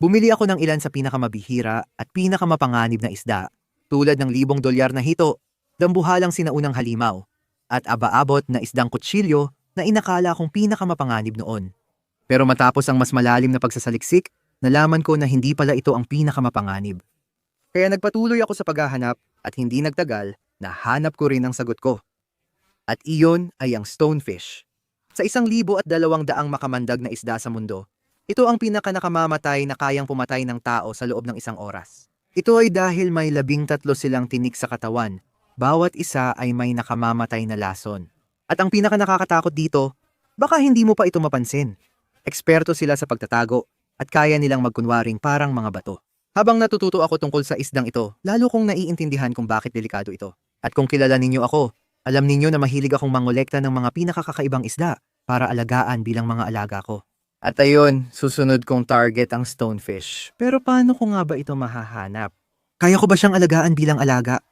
Bumili ako ng ilan sa pinakamabihira at pinakamapanganib na isda, tulad ng libong dolyar na hito, dambuhalang sinaunang halimaw, at aba-abot na isdang kutsilyo na inakala kong pinakamapanganib noon. Pero matapos ang mas malalim na pagsasaliksik, nalaman ko na hindi pala ito ang pinakamapanganib. Kaya nagpatuloy ako sa paghahanap at hindi nagtagal, nahanap ko rin ang sagot ko. At iyon ay ang stonefish. Sa isang libo at dalawang daang makamandag na isda sa mundo, ito ang pinakanakamamatay na kayang pumatay ng tao sa loob ng isang oras. Ito ay dahil may labing tatlo silang tinik sa katawan. Bawat isa ay may nakamamatay na lason. At ang pinakanakakatakot dito, baka hindi mo pa ito mapansin. Eksperto sila sa pagtatago at kaya nilang magkunwaring parang mga bato. Habang natututo ako tungkol sa isdang ito, lalo kong naiintindihan kung bakit delikado ito. At kung kilala ninyo ako, alam ninyo na mahilig akong mangolekta ng mga pinakakakaibang isda para alagaan bilang mga alaga ko. At ayun, susunod kong target ang stonefish. Pero paano ko nga ba ito mahahanap? Kaya ko ba siyang alagaan bilang alaga?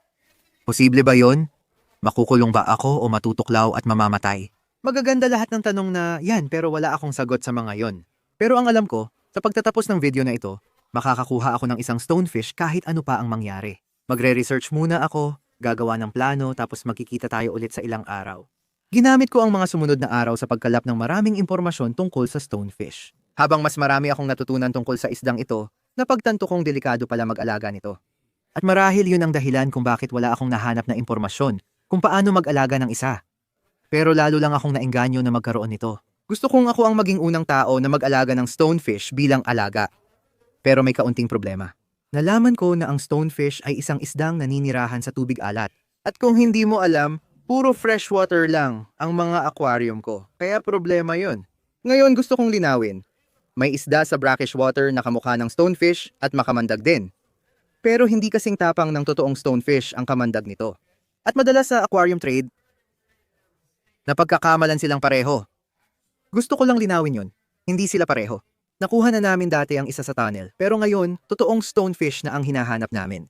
Posible ba yon? Makukulong ba ako o matutuklaw at mamamatay? Magaganda lahat ng tanong na yan pero wala akong sagot sa mga yon. Pero ang alam ko, sa pagtatapos ng video na ito, makakakuha ako ng isang stonefish kahit ano pa ang mangyari. Magre-research muna ako, gagawa ng plano tapos magkikita tayo ulit sa ilang araw. Ginamit ko ang mga sumunod na araw sa pagkalap ng maraming impormasyon tungkol sa stonefish. Habang mas marami akong natutunan tungkol sa isdang ito, napagtanto kong delikado pala mag-alaga nito. At marahil yun ang dahilan kung bakit wala akong nahanap na impormasyon kung paano mag-alaga ng isa. Pero lalo lang akong naengganyo na magkaroon nito. Gusto kong ako ang maging unang tao na mag-alaga ng stonefish bilang alaga. Pero may kaunting problema. Nalaman ko na ang stonefish ay isang isdang naninirahan sa tubig alat. At kung hindi mo alam, puro freshwater lang ang mga aquarium ko. Kaya problema yon. Ngayon gusto kong linawin. May isda sa brackish water na kamukha ng stonefish at makamandag din. Pero hindi kasing tapang ng totoong stonefish ang kamandag nito. At madalas sa aquarium trade, napagkakamalan silang pareho. Gusto ko lang linawin yon. Hindi sila pareho. Nakuha na namin dati ang isa sa tunnel, pero ngayon, totoong stonefish na ang hinahanap namin.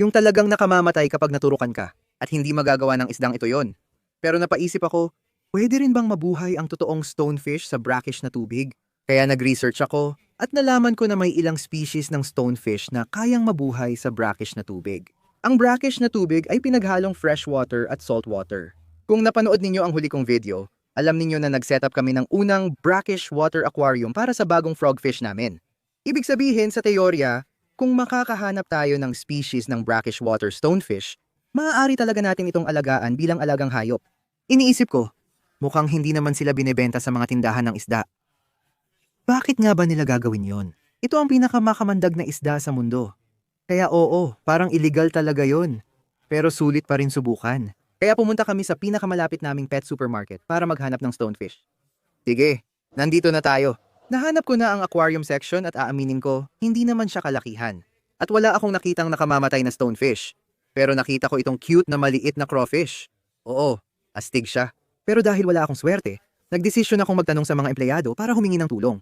Yung talagang nakamamatay kapag naturukan ka, at hindi magagawa ng isdang ito yon. Pero napaisip ako, pwede rin bang mabuhay ang totoong stonefish sa brackish na tubig? Kaya nag-research ako, at nalaman ko na may ilang species ng stonefish na kayang mabuhay sa brackish na tubig. Ang brackish na tubig ay pinaghalong freshwater at saltwater. Kung napanood ninyo ang huli kong video, alam ninyo na nag-setup kami ng unang brackish water aquarium para sa bagong frogfish namin. Ibig sabihin sa teorya, kung makakahanap tayo ng species ng brackish water stonefish, maaari talaga natin itong alagaan bilang alagang hayop. Iniisip ko, mukhang hindi naman sila binebenta sa mga tindahan ng isda. Bakit nga ba nila gagawin yon? Ito ang pinakamakamandag na isda sa mundo. Kaya oo, parang illegal talaga yon. Pero sulit pa rin subukan. Kaya pumunta kami sa pinakamalapit naming pet supermarket para maghanap ng stonefish. Sige, nandito na tayo. Nahanap ko na ang aquarium section at aaminin ko, hindi naman siya kalakihan. At wala akong nakitang nakamamatay na stonefish. Pero nakita ko itong cute na maliit na crawfish. Oo, astig siya. Pero dahil wala akong swerte, nagdesisyon akong magtanong sa mga empleyado para humingi ng tulong.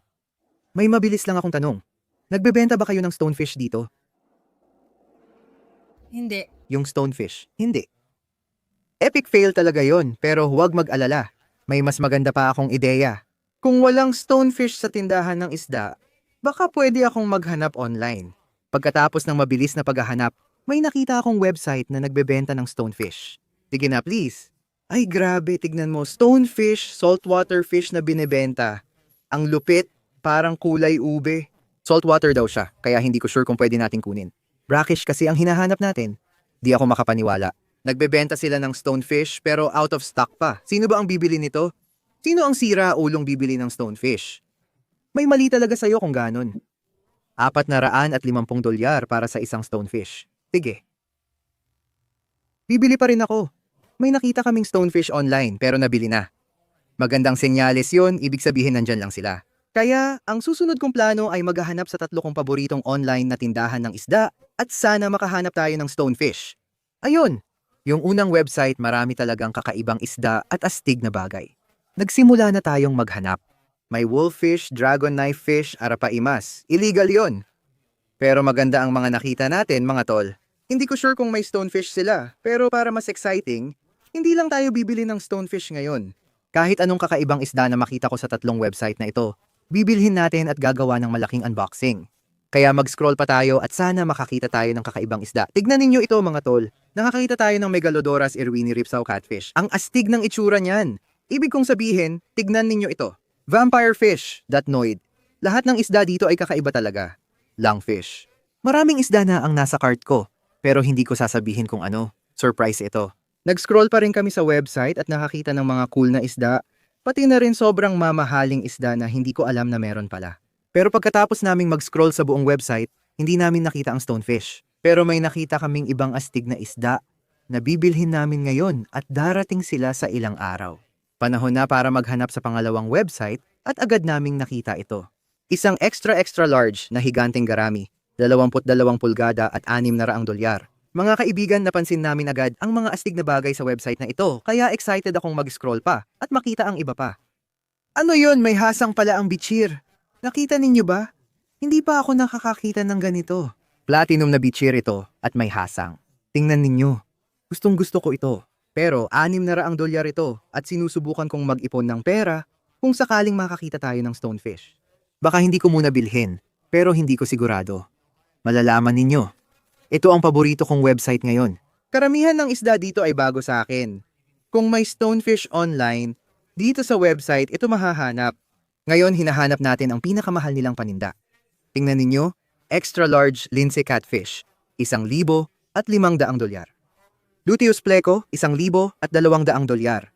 May mabilis lang akong tanong. Nagbebenta ba kayo ng stonefish dito? Hindi. Yung stonefish, hindi. Epic fail talaga yon, pero huwag mag-alala. May mas maganda pa akong ideya. Kung walang stonefish sa tindahan ng isda, baka pwede akong maghanap online. Pagkatapos ng mabilis na paghahanap, may nakita akong website na nagbebenta ng stonefish. Sige na please. Ay grabe, tignan mo. Stonefish, saltwater fish na binebenta. Ang lupit, parang kulay ube. Saltwater daw siya, kaya hindi ko sure kung pwede nating kunin. Brackish kasi ang hinahanap natin. Di ako makapaniwala. Nagbebenta sila ng stonefish pero out of stock pa. Sino ba ang bibili nito? Sino ang sira ulong bibili ng stonefish? May mali talaga sa'yo kung ganon. Apat na raan at limampung dolyar para sa isang stonefish. Sige. Bibili pa rin ako. May nakita kaming stonefish online pero nabili na. Magandang senyales yon, ibig sabihin nandyan lang sila. Kaya, ang susunod kong plano ay maghahanap sa tatlo kong paboritong online na tindahan ng isda at sana makahanap tayo ng stonefish. Ayun, yung unang website marami talagang kakaibang isda at astig na bagay. Nagsimula na tayong maghanap. May wolffish, dragon knife fish, arapaimas. Illegal yon. Pero maganda ang mga nakita natin, mga tol. Hindi ko sure kung may stonefish sila, pero para mas exciting, hindi lang tayo bibili ng stonefish ngayon. Kahit anong kakaibang isda na makita ko sa tatlong website na ito, bibilhin natin at gagawa ng malaking unboxing. Kaya mag-scroll pa tayo at sana makakita tayo ng kakaibang isda. Tignan ninyo ito mga tol. Nakakita tayo ng Megalodoras irwini ripsaw catfish. Ang astig ng itsura niyan. Ibig kong sabihin, tignan ninyo ito. Vampire fish, datnoid. Lahat ng isda dito ay kakaiba talaga. Langfish. Maraming isda na ang nasa cart ko, pero hindi ko sasabihin kung ano. Surprise ito. Nag-scroll pa rin kami sa website at nakakita ng mga cool na isda, pati na rin sobrang mamahaling isda na hindi ko alam na meron pala. Pero pagkatapos naming mag-scroll sa buong website, hindi namin nakita ang stonefish. Pero may nakita kaming ibang astig na isda na bibilhin namin ngayon at darating sila sa ilang araw. Panahon na para maghanap sa pangalawang website at agad naming nakita ito. Isang extra extra large na higanteng garami, 22 pulgada at 6 na raang dolyar. Mga kaibigan, napansin namin agad ang mga astig na bagay sa website na ito, kaya excited akong mag-scroll pa at makita ang iba pa. Ano yon? May hasang pala ang bichir. Nakita ninyo ba? Hindi pa ako nakakakita ng ganito. Platinum na bichir ito at may hasang. Tingnan ninyo. Gustong gusto ko ito. Pero anim na raang dolyar ito at sinusubukan kong mag-ipon ng pera kung sakaling makakita tayo ng stonefish. Baka hindi ko muna bilhin, pero hindi ko sigurado. Malalaman ninyo. Ito ang paborito kong website ngayon. Karamihan ng isda dito ay bago sa akin. Kung may stonefish online, dito sa website ito mahahanap. Ngayon hinahanap natin ang pinakamahal nilang paninda. Tingnan ninyo, extra large Lindsay catfish, isang libo at limang daang dolyar. Luteus pleco, isang libo at dalawang daang dolyar.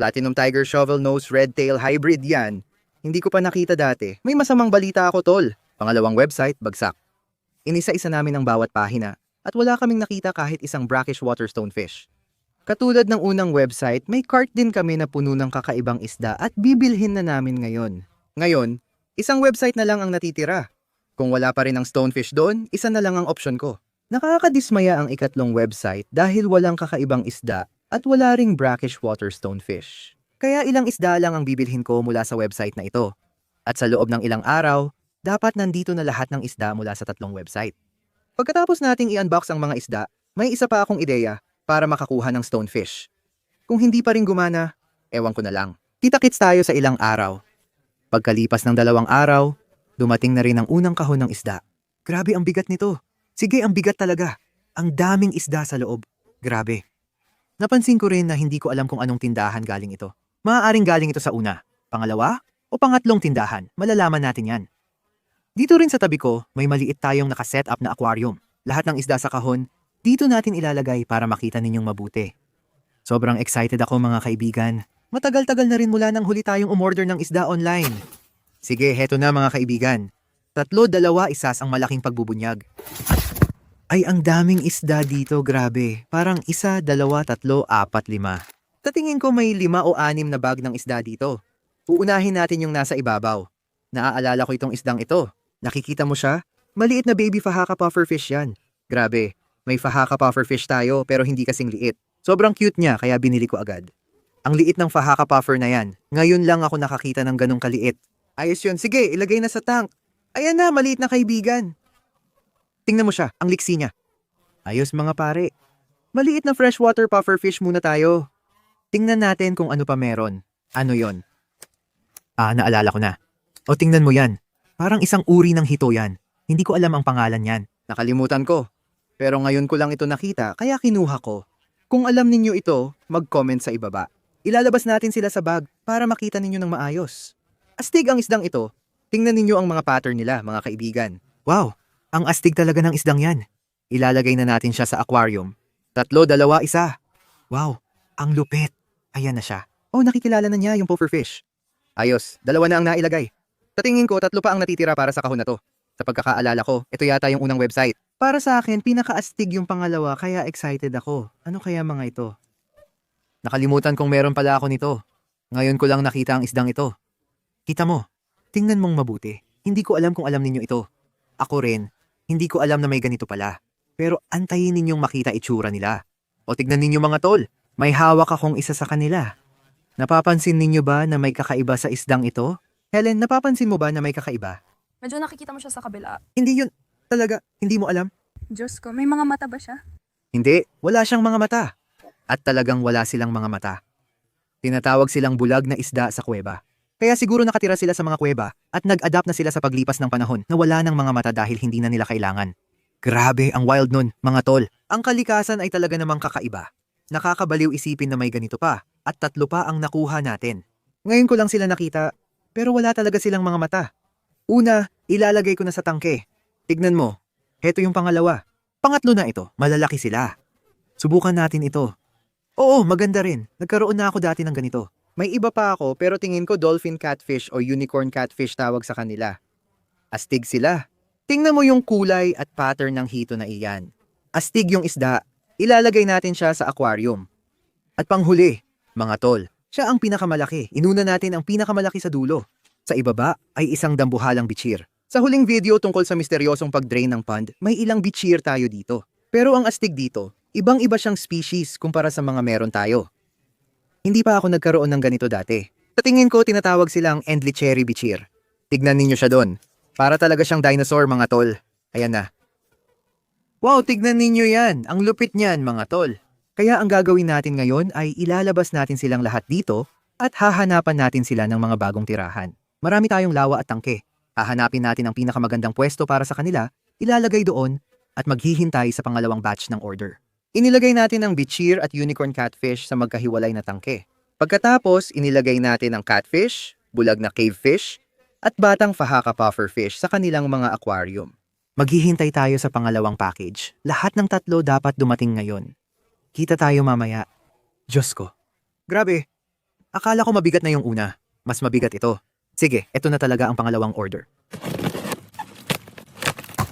Platinum Tiger Shovel Nose Red Tail Hybrid yan. Hindi ko pa nakita dati. May masamang balita ako tol. Pangalawang website, bagsak. Inisa-isa namin ang bawat pahina at wala kaming nakita kahit isang brackish water stonefish. Katulad ng unang website, may cart din kami na puno ng kakaibang isda at bibilhin na namin ngayon. Ngayon, isang website na lang ang natitira. Kung wala pa rin ang stonefish doon, isa na lang ang option ko. Nakakadismaya ang ikatlong website dahil walang kakaibang isda at wala ring brackish water stonefish. Kaya ilang isda lang ang bibilhin ko mula sa website na ito. At sa loob ng ilang araw, dapat nandito na lahat ng isda mula sa tatlong website. Pagkatapos nating i-unbox ang mga isda, may isa pa akong ideya para makakuha ng stonefish. Kung hindi pa rin gumana, ewan ko na lang. Kita-kits tayo sa ilang araw. Pagkalipas ng dalawang araw, dumating na rin ang unang kahon ng isda. Grabe ang bigat nito. Sige, ang bigat talaga. Ang daming isda sa loob. Grabe. Napansin ko rin na hindi ko alam kung anong tindahan galing ito. Maaaring galing ito sa una, pangalawa, o pangatlong tindahan. Malalaman natin yan. Dito rin sa tabi ko, may maliit tayong nakaset up na aquarium. Lahat ng isda sa kahon, dito natin ilalagay para makita ninyong mabuti. Sobrang excited ako mga kaibigan. Matagal-tagal na rin mula nang huli tayong umorder ng isda online. Sige, heto na mga kaibigan. Tatlo, dalawa, isas ang malaking pagbubunyag. Ay, ang daming isda dito, grabe. Parang isa, dalawa, tatlo, apat, lima. Tatingin ko may lima o anim na bag ng isda dito. Uunahin natin yung nasa ibabaw. Naaalala ko itong isdang ito. Nakikita mo siya? Maliit na baby fahaka pufferfish yan. Grabe, may fahaka pufferfish tayo pero hindi kasing liit. Sobrang cute niya kaya binili ko agad. Ang liit ng fahaka puffer na yan. Ngayon lang ako nakakita ng ganong kaliit. Ayos yun. Sige, ilagay na sa tank. Ayan na, maliit na kaibigan. Tingnan mo siya, ang liksi niya. Ayos mga pare. Maliit na freshwater pufferfish muna tayo. Tingnan natin kung ano pa meron. Ano yon? Ah, naalala ko na. O tingnan mo yan. Parang isang uri ng hito yan. Hindi ko alam ang pangalan yan. Nakalimutan ko. Pero ngayon ko lang ito nakita, kaya kinuha ko. Kung alam ninyo ito, mag-comment sa ibaba. Ilalabas natin sila sa bag para makita ninyo ng maayos. Astig ang isdang ito. Tingnan ninyo ang mga pattern nila, mga kaibigan. Wow, ang astig talaga ng isdang yan. Ilalagay na natin siya sa aquarium. Tatlo, dalawa, isa. Wow, ang lupit. Ayan na siya. Oh, nakikilala na niya yung pufferfish. Ayos, dalawa na ang nailagay. Sa tingin ko, tatlo pa ang natitira para sa kahon na to. Sa pagkakaalala ko, ito yata yung unang website. Para sa akin, pinakaastig yung pangalawa kaya excited ako. Ano kaya mga ito? Nakalimutan kong meron pala ako nito. Ngayon ko lang nakita ang isdang ito. Kita mo, tingnan mong mabuti. Hindi ko alam kung alam ninyo ito. Ako rin, hindi ko alam na may ganito pala. Pero antayin ninyong makita itsura nila. O tignan ninyo mga tol, may hawak akong isa sa kanila. Napapansin ninyo ba na may kakaiba sa isdang ito? Helen, napapansin mo ba na may kakaiba? Medyo nakikita mo siya sa kabila. Hindi yun, talaga, hindi mo alam. Diyos ko, may mga mata ba siya? Hindi, wala siyang mga mata. At talagang wala silang mga mata. Tinatawag silang bulag na isda sa kuweba. Kaya siguro nakatira sila sa mga kuweba at nag-adapt na sila sa paglipas ng panahon na wala ng mga mata dahil hindi na nila kailangan. Grabe ang wild nun, mga tol. Ang kalikasan ay talaga namang kakaiba. Nakakabaliw isipin na may ganito pa at tatlo pa ang nakuha natin. Ngayon ko lang sila nakita pero wala talaga silang mga mata. Una, ilalagay ko na sa tangke. Tignan mo, heto yung pangalawa. Pangatlo na ito, malalaki sila. Subukan natin ito. Oo, maganda rin. Nagkaroon na ako dati ng ganito. May iba pa ako pero tingin ko dolphin catfish o unicorn catfish tawag sa kanila. Astig sila. Tingnan mo yung kulay at pattern ng hito na iyan. Astig yung isda. Ilalagay natin siya sa aquarium. At panghuli, mga tol, siya ang pinakamalaki. Inuna natin ang pinakamalaki sa dulo. Sa ibaba ay isang dambuhalang bichir. Sa huling video tungkol sa misteryosong pag-drain ng pond, may ilang bichir tayo dito. Pero ang astig dito, ibang-iba siyang species kumpara sa mga meron tayo. Hindi pa ako nagkaroon ng ganito dati. Sa tingin ko, tinatawag silang Endlicheri bichir. Tignan ninyo siya doon. Para talaga siyang dinosaur, mga tol. Ayan na. Wow, tignan ninyo yan. Ang lupit niyan, mga tol. Kaya ang gagawin natin ngayon ay ilalabas natin silang lahat dito at hahanapan natin sila ng mga bagong tirahan. Marami tayong lawa at tangke. Hahanapin natin ang pinakamagandang pwesto para sa kanila, ilalagay doon, at maghihintay sa pangalawang batch ng order. Inilagay natin ang bichir at unicorn catfish sa magkahiwalay na tangke. Pagkatapos, inilagay natin ang catfish, bulag na cavefish, at batang fahaka pufferfish sa kanilang mga aquarium. Maghihintay tayo sa pangalawang package. Lahat ng tatlo dapat dumating ngayon. Kita tayo mamaya. Diyos ko. Grabe. Akala ko mabigat na yung una. Mas mabigat ito. Sige, eto na talaga ang pangalawang order.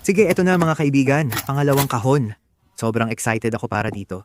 Sige, eto na mga kaibigan. Pangalawang kahon. Sobrang excited ako para dito.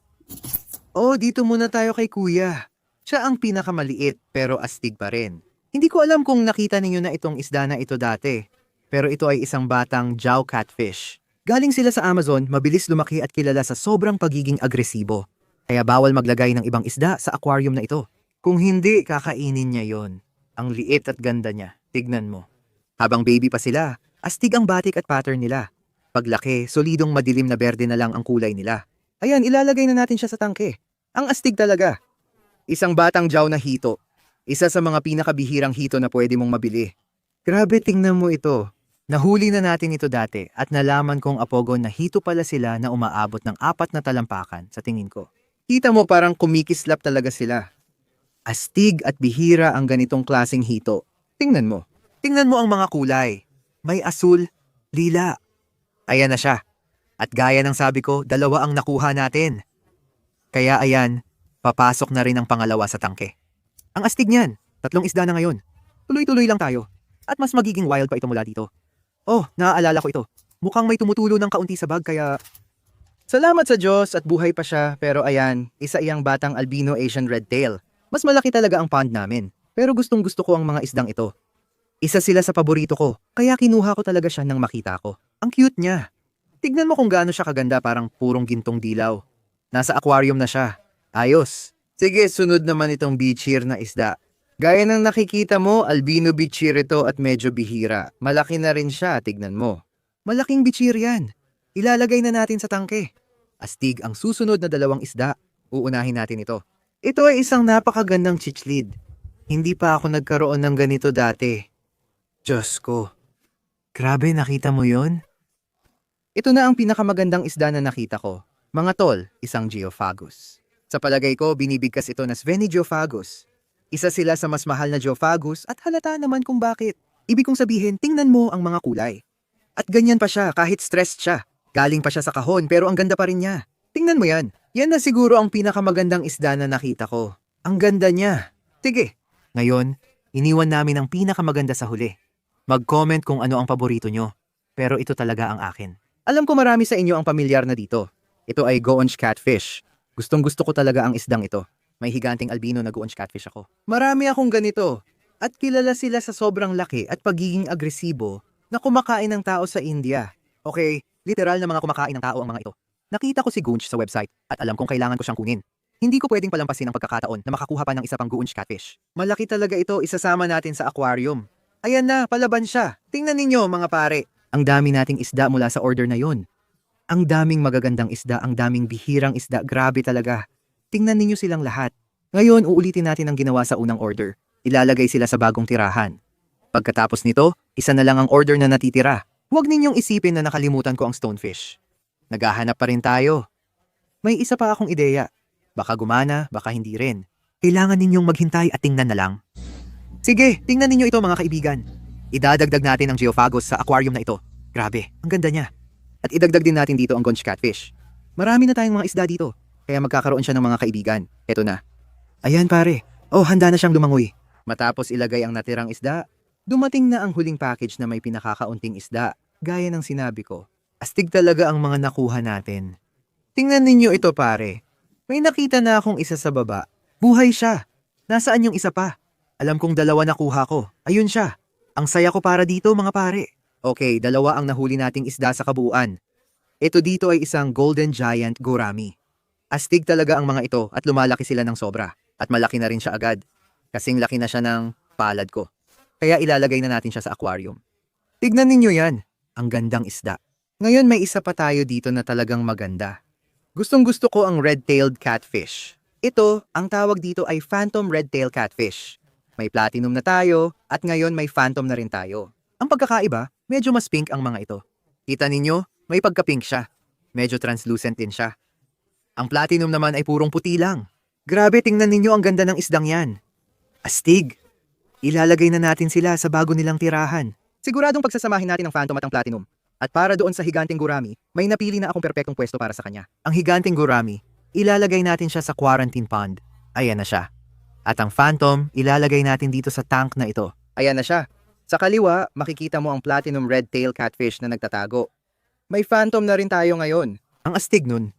Oh, dito muna tayo kay kuya. Siya ang pinakamaliit pero astig pa rin. Hindi ko alam kung nakita ninyo na itong isda na ito dati. Pero ito ay isang batang Jaw catfish. Galing sila sa Amazon, mabilis lumaki at kilala sa sobrang pagiging agresibo. Kaya bawal maglagay ng ibang isda sa aquarium na ito. Kung hindi, kakainin niya yon. Ang liit at ganda niya. Tignan mo. Habang baby pa sila, astig ang batik at pattern nila. Paglaki, solidong madilim na berde na lang ang kulay nila. Ayan, ilalagay na natin siya sa tangke. Ang astig talaga. Isang batang jaw na hito. Isa sa mga pinakabihirang hito na pwede mong mabili. Grabe, tingnan mo ito. Nahuli na natin ito dati at nalaman kong apogo na hito pala sila na umaabot ng apat na talampakan sa tingin ko. Kita mo parang kumikislap talaga sila. Astig at bihira ang ganitong klasing hito. Tingnan mo. Tingnan mo ang mga kulay. May asul, lila. Ayan na siya. At gaya ng sabi ko, dalawa ang nakuha natin. Kaya ayan, papasok na rin ang pangalawa sa tangke. Ang astig niyan, tatlong isda na ngayon. Tuloy-tuloy lang tayo. At mas magiging wild pa ito mula dito. Oh, naaalala ko ito. Mukhang may tumutulo ng kaunti sa bag kaya... Salamat sa Diyos at buhay pa siya pero ayan, isa iyang batang albino Asian red tail. Mas malaki talaga ang pond namin. Pero gustong gusto ko ang mga isdang ito. Isa sila sa paborito ko, kaya kinuha ko talaga siya nang makita ko. Ang cute niya. Tignan mo kung gaano siya kaganda parang purong gintong dilaw. Nasa aquarium na siya. Ayos. Sige, sunod naman itong bichir na isda. Gaya ng nakikita mo, albino bichir ito at medyo bihira. Malaki na rin siya, tignan mo. Malaking bichir yan. Ilalagay na natin sa tangke. Astig ang susunod na dalawang isda. Uunahin natin ito. Ito ay isang napakagandang chichlid. Hindi pa ako nagkaroon ng ganito dati. Diyos ko. Grabe, nakita mo yon? Ito na ang pinakamagandang isda na nakita ko. Mga tol, isang Geophagus. Sa palagay ko, binibigkas ito na Sveni Geophagus. Isa sila sa mas mahal na Geophagus at halata naman kung bakit. Ibig kong sabihin, tingnan mo ang mga kulay. At ganyan pa siya kahit stressed siya. Galing pa siya sa kahon pero ang ganda pa rin niya. Tingnan mo yan. Yan na siguro ang pinakamagandang isda na nakita ko. Ang ganda niya. Sige. Ngayon, iniwan namin ang pinakamaganda sa huli. Mag-comment kung ano ang paborito nyo. Pero ito talaga ang akin. Alam ko marami sa inyo ang pamilyar na dito. Ito ay goonch catfish. Gustong gusto ko talaga ang isdang ito. May higanting albino na goonch catfish ako. Marami akong ganito. At kilala sila sa sobrang laki at pagiging agresibo na kumakain ng tao sa India. Okay, literal na mga kumakain ng tao ang mga ito. Nakita ko si Goonch sa website at alam kong kailangan ko siyang kunin. Hindi ko pwedeng palampasin ang pagkakataon na makakuha pa ng isa pang Goonch catfish. Malaki talaga ito, isasama natin sa aquarium. Ayan na, palaban siya. Tingnan ninyo mga pare. Ang dami nating isda mula sa order na yon. Ang daming magagandang isda, ang daming bihirang isda, grabe talaga. Tingnan ninyo silang lahat. Ngayon, uulitin natin ang ginawa sa unang order. ilalagay sila sa bagong tirahan. Pagkatapos nito, isa na lang ang order na natitira. Huwag ninyong isipin na nakalimutan ko ang stonefish. Naghahanap pa rin tayo. May isa pa akong ideya. Baka gumana, baka hindi rin. Kailangan ninyong maghintay at tingnan na lang. Sige, tingnan ninyo ito mga kaibigan. Idadagdag natin ang geophagos sa aquarium na ito. Grabe, ang ganda niya. At idagdag din natin dito ang gonch catfish. Marami na tayong mga isda dito, kaya magkakaroon siya ng mga kaibigan. Eto na. Ayan pare, oh handa na siyang lumangoy. Matapos ilagay ang natirang isda, dumating na ang huling package na may pinakakaunting isda. Gaya ng sinabi ko, astig talaga ang mga nakuha natin. Tingnan ninyo ito pare. May nakita na akong isa sa baba. Buhay siya. Nasaan yung isa pa? Alam kong dalawa nakuha ko. Ayun siya. Ang saya ko para dito mga pare. Okay, dalawa ang nahuli nating isda sa kabuuan. Ito dito ay isang golden giant gurami. Astig talaga ang mga ito at lumalaki sila ng sobra. At malaki na rin siya agad. Kasing laki na siya ng palad ko. Kaya ilalagay na natin siya sa aquarium. Tignan ninyo yan. Ang gandang isda. Ngayon may isa pa tayo dito na talagang maganda. Gustong gusto ko ang red-tailed catfish. Ito, ang tawag dito ay phantom red-tailed catfish. May platinum na tayo at ngayon may phantom na rin tayo. Ang pagkakaiba, medyo mas pink ang mga ito. Kita ninyo, may pagka-pink siya. Medyo translucent din siya. Ang platinum naman ay purong puti lang. Grabe, tingnan ninyo ang ganda ng isdang yan. Astig. Ilalagay na natin sila sa bago nilang tirahan. Siguradong pagsasamahin natin ang phantom at ang platinum. At para doon sa higanting gurami, may napili na akong perpektong pwesto para sa kanya. Ang higanting gurami, ilalagay natin siya sa quarantine pond. Ayan na siya. At ang phantom, ilalagay natin dito sa tank na ito. Ayan na siya. Sa kaliwa, makikita mo ang platinum red tail catfish na nagtatago. May phantom na rin tayo ngayon. Ang astig nun.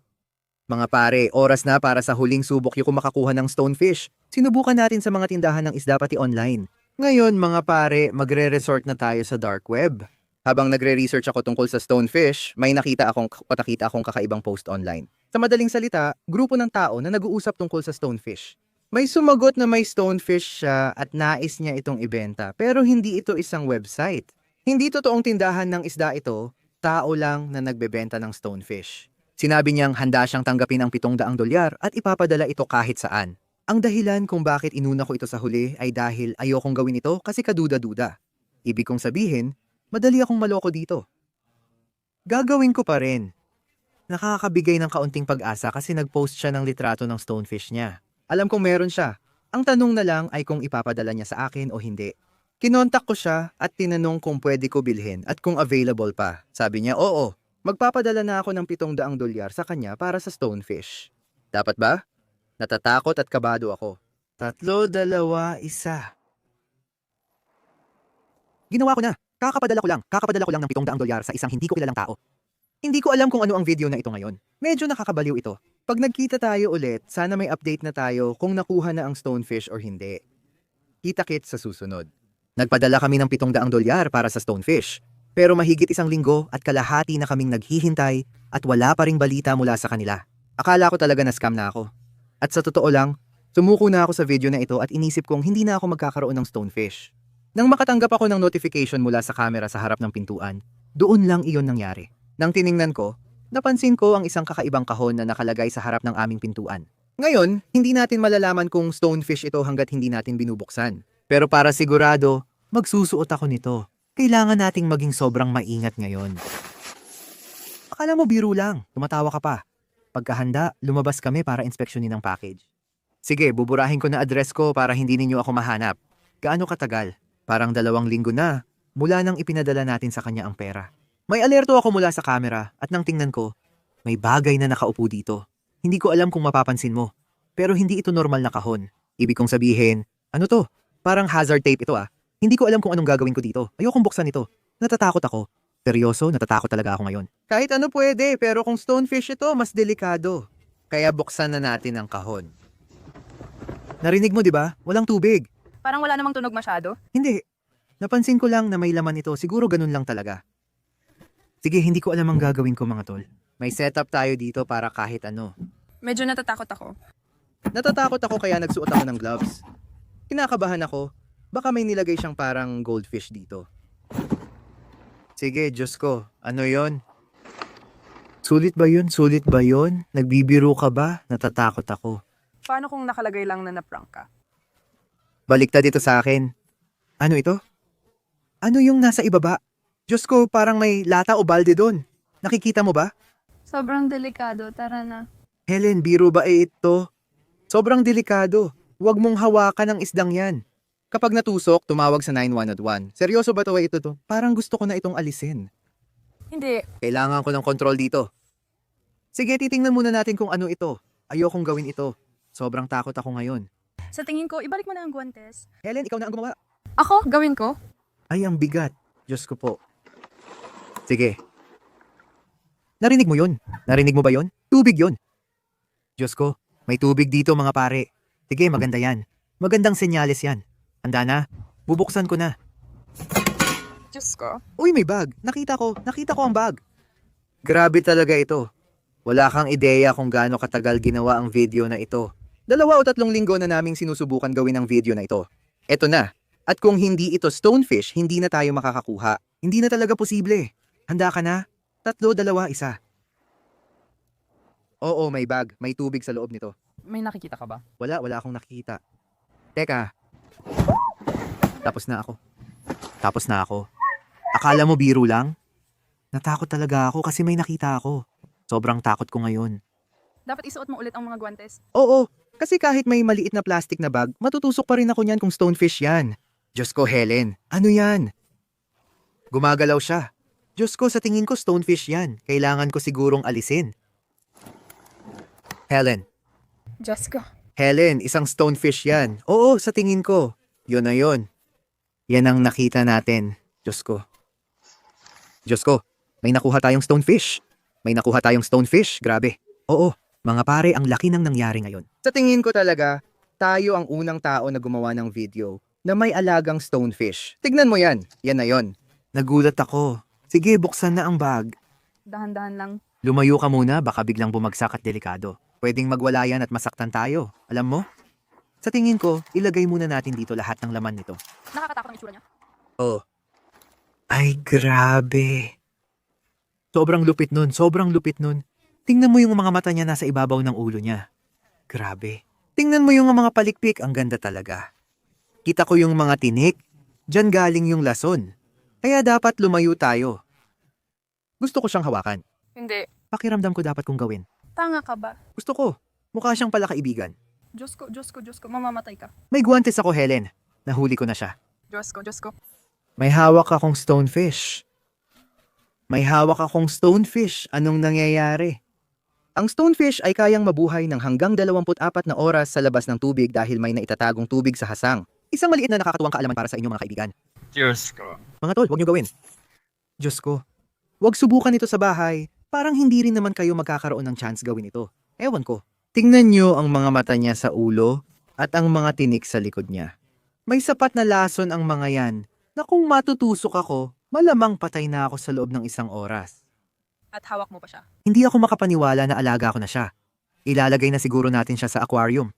Mga pare, oras na para sa huling subok yung makakuha ng stonefish. Sinubukan natin sa mga tindahan ng isda pati online. Ngayon, mga pare, magre-resort na tayo sa dark web. Habang nagre-research ako tungkol sa stonefish, may nakita akong patakita akong kakaibang post online. Sa madaling salita, grupo ng tao na nag-uusap tungkol sa stonefish. May sumagot na may stonefish siya at nais niya itong ibenta, pero hindi ito isang website. Hindi totoong tindahan ng isda ito, tao lang na nagbebenta ng stonefish. Sinabi niyang handa siyang tanggapin ang 700 dolyar at ipapadala ito kahit saan. Ang dahilan kung bakit inuna ko ito sa huli ay dahil ayokong gawin ito kasi kaduda-duda. Ibig kong sabihin, madali akong maloko dito. Gagawin ko pa rin. Nakakabigay ng kaunting pag-asa kasi nag-post siya ng litrato ng stonefish niya. Alam kong meron siya. Ang tanong na lang ay kung ipapadala niya sa akin o hindi. Kinontak ko siya at tinanong kung pwede ko bilhin at kung available pa. Sabi niya, oo, magpapadala na ako ng 700 dolyar sa kanya para sa stonefish. Dapat ba? Natatakot at kabado ako. Tatlo, dalawa, isa. Ginawa ko na. Kakapadala ko lang. Kakapadala ko lang ng 700 dolyar sa isang hindi ko kilalang tao. Hindi ko alam kung ano ang video na ito ngayon. Medyo nakakabaliw ito. Pag nagkita tayo ulit, sana may update na tayo kung nakuha na ang stonefish or hindi. Kita-kit sa susunod. Nagpadala kami ng 700 dolyar para sa stonefish. Pero mahigit isang linggo at kalahati na kaming naghihintay at wala pa ring balita mula sa kanila. Akala ko talaga na scam na ako. At sa totoo lang, sumuko na ako sa video na ito at inisip kong hindi na ako magkakaroon ng stonefish. Nang makatanggap ako ng notification mula sa camera sa harap ng pintuan, doon lang iyon nangyari. Nang tiningnan ko, napansin ko ang isang kakaibang kahon na nakalagay sa harap ng aming pintuan. Ngayon, hindi natin malalaman kung stonefish ito hanggat hindi natin binubuksan. Pero para sigurado, magsusuot ako nito. Kailangan nating maging sobrang maingat ngayon. Akala mo biro lang, tumatawa ka pa. Pagkahanda, lumabas kami para inspeksyonin ang package. Sige, buburahin ko na address ko para hindi ninyo ako mahanap. Gaano katagal? Parang dalawang linggo na, mula nang ipinadala natin sa kanya ang pera. May alerto ako mula sa camera at nang tingnan ko, may bagay na nakaupo dito. Hindi ko alam kung mapapansin mo, pero hindi ito normal na kahon. Ibig kong sabihin, ano to? Parang hazard tape ito ah. Hindi ko alam kung anong gagawin ko dito. Ayokong buksan ito. Natatakot ako. Seryoso, natatakot talaga ako ngayon. Kahit ano pwede, pero kung stonefish ito, mas delikado. Kaya buksan na natin ang kahon. Narinig mo, di ba? Walang tubig. Parang wala namang tunog masyado. Hindi. Napansin ko lang na may laman ito. Siguro ganun lang talaga. Sige, hindi ko alam ang gagawin ko mga tol. May setup tayo dito para kahit ano. Medyo natatakot ako. Natatakot ako kaya nagsuot ako ng gloves. Kinakabahan ako. Baka may nilagay siyang parang goldfish dito. Sige, Diyos ko. Ano yon? Sulit ba yun? Sulit ba yun? Nagbibiro ka ba? Natatakot ako. Paano kung nakalagay lang na na-prank ka? Baliktad dito sa akin. Ano ito? Ano yung nasa ibaba? Diyos ko, parang may lata o balde doon. Nakikita mo ba? Sobrang delikado. Tara na. Helen, biro ba eh ito? Sobrang delikado. Huwag mong hawakan ang isdang yan. Kapag natusok, tumawag sa 911. Seryoso ba to eh ito to? Parang gusto ko na itong alisin. Hindi. Kailangan ko ng control dito. Sige, titingnan muna natin kung ano ito. Ayokong gawin ito. Sobrang takot ako ngayon. Sa tingin ko, ibalik mo na ang guantes. Helen, ikaw na ang gumawa. Ako? Gawin ko? Ay, ang bigat. Diyos ko po. Sige. Narinig mo yun? Narinig mo ba yun? Tubig yun. Diyos ko, may tubig dito mga pare. Sige, maganda yan. Magandang senyales yan. Handa na? Bubuksan ko na. Diyos ko. Uy, may bag. Nakita ko. Nakita ko ang bag. Grabe talaga ito. Wala kang ideya kung gaano katagal ginawa ang video na ito. Dalawa o tatlong linggo na naming sinusubukan gawin ang video na ito. Eto na. At kung hindi ito stonefish, hindi na tayo makakakuha. Hindi na talaga posible. Handa ka na? Tatlo, dalawa, isa. Oo, may bag. May tubig sa loob nito. May nakikita ka ba? Wala, wala akong nakikita. Teka. Tapos na ako. Tapos na ako. Akala mo biro lang? Natakot talaga ako kasi may nakita ako. Sobrang takot ko ngayon. Dapat isuot mo ulit ang mga guantes. Oo, kasi kahit may maliit na plastic na bag, matutusok pa rin ako niyan kung stonefish yan. Diyos ko, Helen. Ano yan? Gumagalaw siya. Diyos ko, sa tingin ko stonefish yan. Kailangan ko sigurong alisin. Helen, Diyos ko. Helen, isang stonefish yan. Oo, sa tingin ko. Yun na yun. Yan ang nakita natin. Diyos ko. Diyos ko, may nakuha tayong stonefish. May nakuha tayong stonefish. Grabe. Oo, mga pare, ang laki ng nangyari ngayon. Sa tingin ko talaga, tayo ang unang tao na gumawa ng video na may alagang stonefish. Tignan mo yan. Yan na yon. Nagulat ako. Sige, buksan na ang bag. Dahan-dahan lang. Lumayo ka muna, baka biglang bumagsak at delikado. Pwedeng magwala yan at masaktan tayo. Alam mo? Sa tingin ko, ilagay muna natin dito lahat ng laman nito. Nakakatakot ang itsura niya. Oh. Ay, grabe. Sobrang lupit nun, sobrang lupit nun. Tingnan mo yung mga mata niya nasa ibabaw ng ulo niya. Grabe. Tingnan mo yung mga palikpik, ang ganda talaga. Kita ko yung mga tinik. Diyan galing yung lason. Kaya dapat lumayo tayo. Gusto ko siyang hawakan. Hindi. Pakiramdam ko dapat kong gawin. Tanga ka ba? Gusto ko. Mukha siyang pala kaibigan. Diyos ko, Diyos ko, Diyos ko. Mamamatay ka. May guwantes ako, Helen. Nahuli ko na siya. Diyos ko, Diyos ko. May hawak akong stonefish. May hawak akong stonefish. Anong nangyayari? Ang stonefish ay kayang mabuhay ng hanggang 24 na oras sa labas ng tubig dahil may naitatagong tubig sa hasang. Isang maliit na nakakatuwang kaalaman para sa inyong mga kaibigan. Diyos ko. Mga tol, huwag niyo gawin. Diyos ko. Huwag subukan ito sa bahay. Parang hindi rin naman kayo magkakaroon ng chance gawin ito. Ewan ko. Tingnan niyo ang mga mata niya sa ulo at ang mga tinik sa likod niya. May sapat na lason ang mga yan na kung matutusok ako, malamang patay na ako sa loob ng isang oras. At hawak mo pa siya. Hindi ako makapaniwala na alaga ko na siya. Ilalagay na siguro natin siya sa aquarium.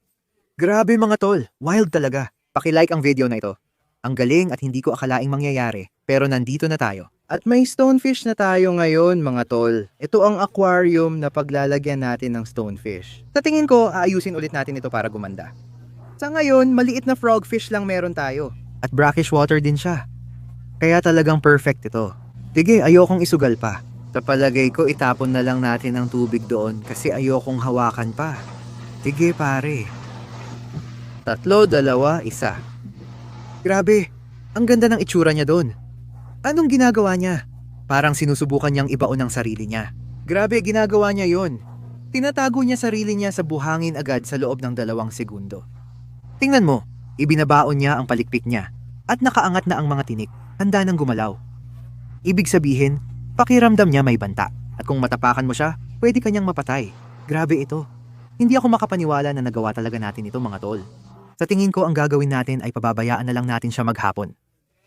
Grabe mga tol, wild talaga. Pakilike ang video na ito. Ang galing at hindi ko akalaing mangyayari, pero nandito na tayo. At may stonefish na tayo ngayon mga tol. Ito ang aquarium na paglalagyan natin ng stonefish. Sa tingin ko, aayusin ulit natin ito para gumanda. Sa ngayon, maliit na frogfish lang meron tayo. At brackish water din siya. Kaya talagang perfect ito. Sige, ayokong isugal pa. Sa palagay ko, itapon na lang natin ang tubig doon kasi ayokong hawakan pa. Sige, pare. Tatlo, dalawa, isa. Grabe, ang ganda ng itsura niya doon. Anong ginagawa niya? Parang sinusubukan niyang ibaon ang sarili niya. Grabe, ginagawa niya yon. Tinatago niya sarili niya sa buhangin agad sa loob ng dalawang segundo. Tingnan mo, ibinabaon niya ang palikpik niya at nakaangat na ang mga tinik, handa nang gumalaw. Ibig sabihin, pakiramdam niya may banta at kung matapakan mo siya, pwede kanyang mapatay. Grabe ito. Hindi ako makapaniwala na nagawa talaga natin ito mga tol. Sa tingin ko ang gagawin natin ay pababayaan na lang natin siya maghapon.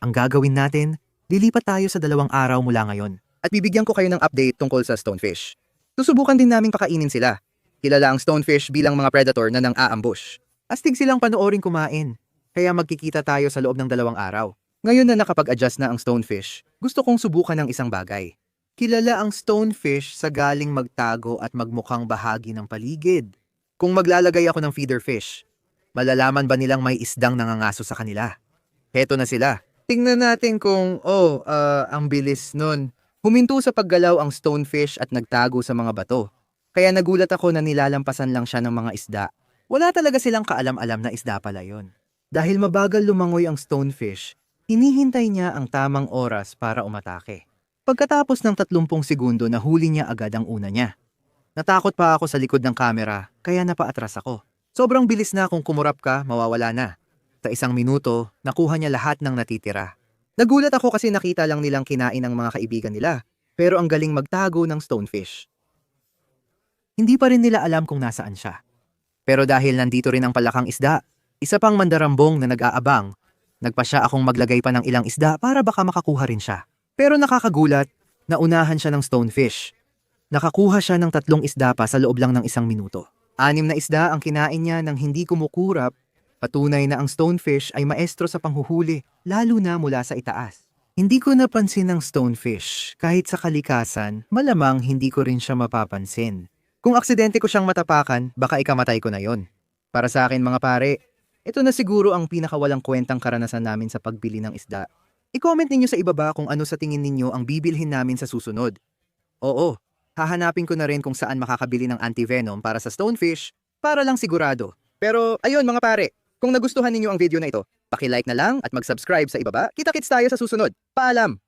Ang gagawin natin, lilipat tayo sa dalawang araw mula ngayon. At bibigyan ko kayo ng update tungkol sa stonefish. Susubukan din naming pakainin sila. Kilala ang stonefish bilang mga predator na nang aambush. Astig silang panoorin kumain, kaya magkikita tayo sa loob ng dalawang araw. Ngayon na nakapag-adjust na ang stonefish, gusto kong subukan ng isang bagay. Kilala ang stonefish sa galing magtago at magmukhang bahagi ng paligid. Kung maglalagay ako ng feeder fish, Malalaman ba nilang may isdang nangangaso sa kanila? Heto na sila. Tingnan natin kung, oh, ah, ang bilis nun. Huminto sa paggalaw ang stonefish at nagtago sa mga bato. Kaya nagulat ako na nilalampasan lang siya ng mga isda. Wala talaga silang kaalam-alam na isda pala yon. Dahil mabagal lumangoy ang stonefish, hinihintay niya ang tamang oras para umatake. Pagkatapos ng 30 segundo nahuli niya agad ang una niya. Natakot pa ako sa likod ng kamera, kaya napaatras ako. Sobrang bilis na kung kumurap ka, mawawala na. Sa isang minuto, nakuha niya lahat ng natitira. Nagulat ako kasi nakita lang nilang kinain ang mga kaibigan nila, pero ang galing magtago ng stonefish. Hindi pa rin nila alam kung nasaan siya. Pero dahil nandito rin ang palakang isda, isa pang mandarambong na nag-aabang, nagpa siya akong maglagay pa ng ilang isda para baka makakuha rin siya. Pero nakakagulat, naunahan siya ng stonefish. Nakakuha siya ng tatlong isda pa sa loob lang ng isang minuto. Anim na isda ang kinain niya nang hindi kumukurap, patunay na ang stonefish ay maestro sa panghuhuli, lalo na mula sa itaas. Hindi ko napansin ang stonefish, kahit sa kalikasan, malamang hindi ko rin siya mapapansin. Kung aksidente ko siyang matapakan, baka ikamatay ko na yon. Para sa akin mga pare, ito na siguro ang pinakawalang kwentang karanasan namin sa pagbili ng isda. I-comment ninyo sa ibaba kung ano sa tingin ninyo ang bibilhin namin sa susunod. Oo, hahanapin ko na rin kung saan makakabili ng antivenom para sa stonefish para lang sigurado. Pero ayun mga pare, kung nagustuhan ninyo ang video na ito, paki-like na lang at mag-subscribe sa ibaba. Kita-kits tayo sa susunod. Paalam!